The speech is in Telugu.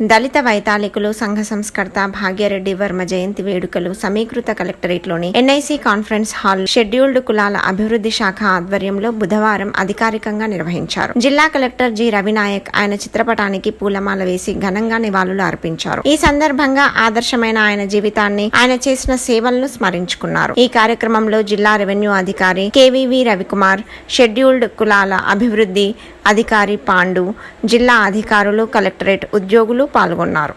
దళిత వైతాళికులు సంఘ సంస్కర్త భాగ్యరెడ్డి వర్మ జయంతి వేడుకలు సమీకృత కలెక్టరేట్లోని ఎన్ఐసి కాన్ఫరెన్స్ హాల్ షెడ్యూల్డ్ కులాల అభివృద్ధి శాఖ ఆధ్వర్యంలో బుధవారం అధికారికంగా నిర్వహించారు. జిల్లా కలెక్టర్ జి. రవినాయక్ ఆయన చిత్రపటానికి పూలమాల వేసి ఘనంగా నివాళులు అర్పించారు. ఈ సందర్భంగా ఆదర్శమైన ఆయన జీవితాన్ని ఆయన చేసిన సేవలను స్మరించుకున్నారు. ఈ కార్యక్రమంలో జిల్లా రెవెన్యూ అధికారి కేవీవి రవికుమార్ షెడ్యూల్డ్ కులాల అభివృద్ధి అధికారి పాండు జిల్లా అధికారులు కలెక్టరేట్ ఉద్యోగులు పాల్గొన్నారు